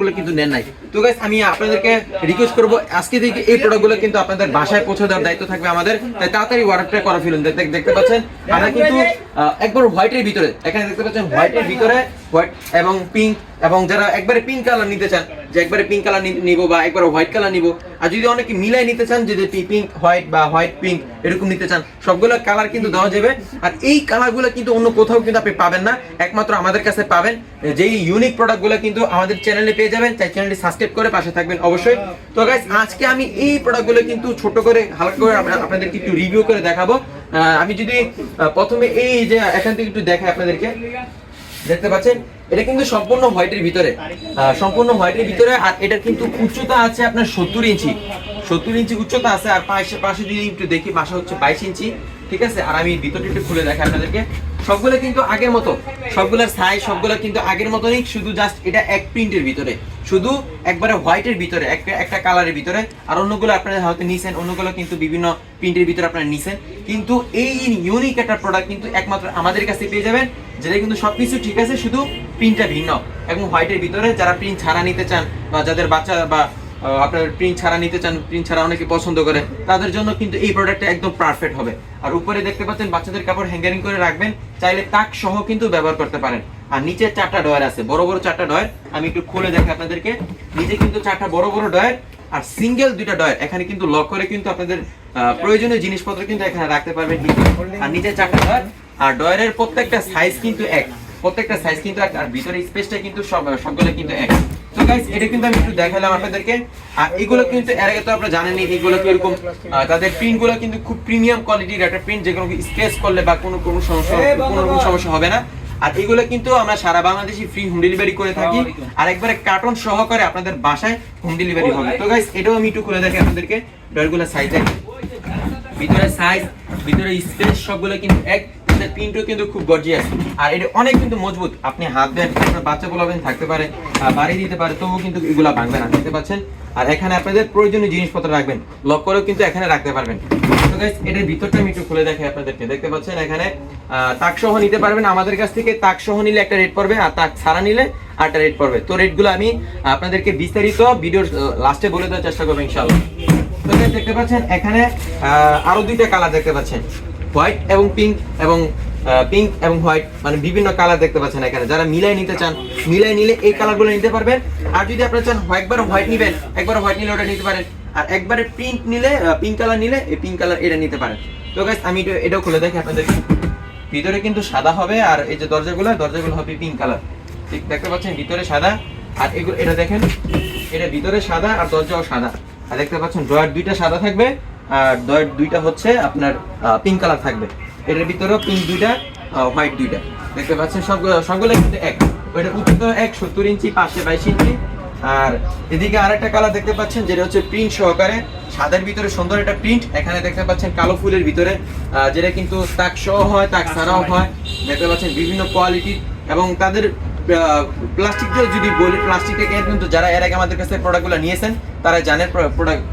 গুলো কিন্তু নেন নাই। তো গাইস আমি আপনাদেরকে রিকোয়েস্ট করব, আজকে থেকে এই প্রোডাক্টগুলো কিন্তু আপনাদের বাসায় পৌঁছে দেওয়ার দায়িত্ব থাকবে আমাদের। তাই তাড়াতাড়ি অর্ডারটা করা ফেলুন দেখতে পাচ্ছেন। আমরা কিন্তু একবার হোয়াইটের ভিতরে, এখানে দেখতে পাচ্ছেন হোয়াইটের ভিতরে হোয়াইট এবং পিঙ্ক এবং যারা একবারে পিঙ্ক কালার নিতে চান, যে একবারে পিঙ্ক কালার নিব বা একবারে হোয়াইট কালার নিব, আর যদি অনেকে মিলাই নিতে চান যে পিঙ্ক হোয়াইট বা হোয়াইট পিঙ্ক এরকম নিতে চান, সবগুলো কালার কিন্তু দেওয়া যাবে। আর এই কালারগুলো কিন্তু অন্য কোথাও কিন্তু আপনি পাবেন না, একমাত্র আমাদের কাছে পাবেন। যেই ইউনিক প্রোডাক্টগুলো কিন্তু আমাদের চ্যানেলে পেয়ে যাবেন, তাই চ্যানেলটি সাবস্ক্রাইব করে পাশে থাকবেন অবশ্যই। তো গাইস আজকে আমি এই প্রোডাক্টগুলো কিন্তু ছোট করে, হালকা করে আপনা- আপনাদেরকে একটু রিভিউ করে দেখাবো। আমি যদি প্রথমে এই যে, এখান থেকে একটু দেখাই আপনাদেরকে। দেখতে পাচ্ছেন? এটা কিন্তু সম্পূর্ণ হোয়াইটের ভিতরে। সম্পূর্ণ হোয়াইটের ভিতরে, আর এটা কিন্তু উচ্চতা আছে আপনার সত্তর ইঞ্চি। সত্তর ইঞ্চি উচ্চতা আছে, আর পাশে পাশে যদি একটু দেখি, বাসা হচ্ছে বাইশ ইঞ্চি, ঠিক আছে? আর আমি ভিতরটা একটু খুলে দেখাই আপনাদেরকে। সবগুলো কিন্তু আগের মতো। সবগুলোর সাইজ সবগুলো কিন্তু আগের মতনই, শুধু জাস্ট এটা এক প্রিন্টের ভিতরে। শুধু একবারে হোয়াইটের ভিতরে, একটা কালারের ভিতরে। আর অন্যগুলো আপনারা হয়তো নিছেন, অন্যগুলো কিন্তু বিভিন্ন প্রিন্টের ভিতরে আপনারা নিছেন। কিন্তু এই ইউনিক একটা প্রোডাক্ট কিন্তু একমাত্র আমাদের কাছে পেয়ে যাবেন, যেটা কিন্তু সবকিছু ঠিক আছে, শুধু প্রিন্টটা ভিন্ন। এবং হোয়াইটের ভিতরে যারা প্রিন্ট ছাড়া নিতে চান, বা যাদের বাচ্চা, বা আপনার প্রিন্ট ছাড়া নিতে চান প্রিন্ট ছাড়া অনেকে পছন্দ করে, তাদের জন্য কিন্তু এই প্রোডাক্টটা একদম পারফেক্ট হবে। আর উপরে দেখতে পাচ্ছেন, বাচ্চাদের কাপড় হ্যাঙ্গারিং করে রাখবেন, চাইলে তাক সহ কিন্তু ব্যবহার করতে পারেন। আর নিচে চারটা ডয়ার আছে, বড় বড় চারটা ডয়ার আমি একটু খুলে দেখাই আপনাদেরকে। নিচে কিন্তু চারটা বড় বড় ডয়ার আর সিঙ্গেল দুইটা ডয়ার এখানে কিন্তু লক করে কিন্তু আপনাদের প্রয়োজনীয় জিনিসপত্র কিন্তু এখানে রাখতে পারবেন আর নিচে চারটা ডয়ার আর ডয়ারের প্রত্যেকটা সাইজ কিন্তু এক, প্রত্যেকটা সাইজ কিন্তু এক, আর ভিতরে স্পেসটা কিন্তু সব সবগুলো কিন্তু এক। গাইস এটা কিন্তু আমি একটু দেখালাম আপনাদেরকে। আর এগুলো কিন্তু এর আগে তো আপনারা জানেনই এগুলো কি এরকম তাদের প্রিন্টগুলো কিন্তু খুব প্রিমিয়াম কোয়ালিটির একটা প্রিন্ট যেগুলো স্কেচ করলে বা কোনো কোনো সমস্যা কোনো রকম সমস্যা হবে না। আর এগুলো কিন্তু আমরা সারা বাংলাদেশে ফ্রি হোম ডেলিভারি করে থাকি। আর একবারে কার্টন সহকারে আপনাদের বাসায় হোম ডেলিভারি হবে। তো গাইস এটাও আমি একটু খুলে দেখাই আপনাদেরকে। ডয়ারগুলো সাইজ ভিতরে সাইজ ভিতরে স্পেস সবগুলো কিন্তু এক প্রিন্টও কিন্তু খুব গর্জিয়াস আর এটা অনেক কিন্তু মজবুত। আপনি হাত দেন, আপনার বাচ্চা বলাবেন থাকতে পারে বাড়ি দিতে পারে, তবুও কিন্তু এগুলা ভাঙবে না, দেখতে পাচ্ছেন? আর এখানে আপনাদের প্রয়োজনীয় জিনিসপত্র রাখবেন। লক করেও কিন্তু এখানে রাখতে পারবেন। এটার ভিতরটা আমি একটু খুলে দেখাই আপনাদেরকে। দেখতে পাচ্ছেন এখানে তাক সহ নিতে পারবেন আমাদের কাছ থেকে। তাক সহ নিলে একটা রেট পড়বে, আর তাক ছাড়া নিলে আরেকটা রেট পড়বে। তো রেটগুলো আমি আপনাদেরকে বিস্তারিত ভিডিওর লাস্টে বলে দেওয়ার চেষ্টা করব ইনশাআল্লাহ। দেখতে পাচ্ছেন এখানে আরও দুইটা কালার দেখতে পাচ্ছেন। হোয়াইট এবং পিঙ্ক এবং পিঙ্ক এবং হোয়াইট মানে বিভিন্ন কালার দেখতে পাচ্ছেন এখানে। যারা মিলাই নিতে চান, মিলাই নিলে এই কালারগুলো নিতে পারবেন। আর যদি আপনারা চান একবার হোয়াইট নিবেন একবার হোয়াইট নিলে ওটা নিতে পারেন। আর একবারে প্রিন্ট নিলে পিঙ্ক কালার নিলে এই পিঙ্ক কালার এটা নিতে পারেন। তো গাইস আমি এটা- এটাও খুলে দেখি আপনাদের। ভিতরে কিন্তু সাদা হবে, আর এই যে দরজাগুলো দরজাগুলো হবে পিঙ্ক কালার। ঠিক, দেখতে পাচ্ছেন? ভিতরে সাদা। আর এগুলো এটা দেখেন, এটা ভিতরে সাদা আর দরজাও সাদা। আর দেখতে পাচ্ছেন, ড্রয়ার দুইটা সাদা থাকবে। আর ড্রয়ার দুইটা হচ্ছে আপনার পিঙ্ক কালার থাকবে। এটার ভিতরেও পিঙ্ক দুইটা হোয়াইট দুইটা। দেখতে পাচ্ছেন, সব সবগুলো কিন্তু এক। ওইটা উচ্চতা এক, সত্তর ইঞ্চি পাশে বাইশ ইঞ্চি। আর এদিকে আরেকটা কালার দেখতে পাচ্ছেন, যেটা হচ্ছে প্রিন্ট সহকারে। সাদার ভিতরে সুন্দর একটা প্রিন্ট এখানে দেখতে পাচ্ছেন কালো ফুলের ভিতরে যেটা কিন্তু তাক সহ হয়, তাক ছাড়াও হয়। দেখতে পাচ্ছেন বিভিন্ন কোয়ালিটির এবং তাদের প্লাস্টিক যদি বলি প্লাস্টিকটা কিন্তু যারা এর আগে আমাদের কাছে প্রোডাক্টগুলো নিয়েছেন, তারা জানেন প্রোডাক্ট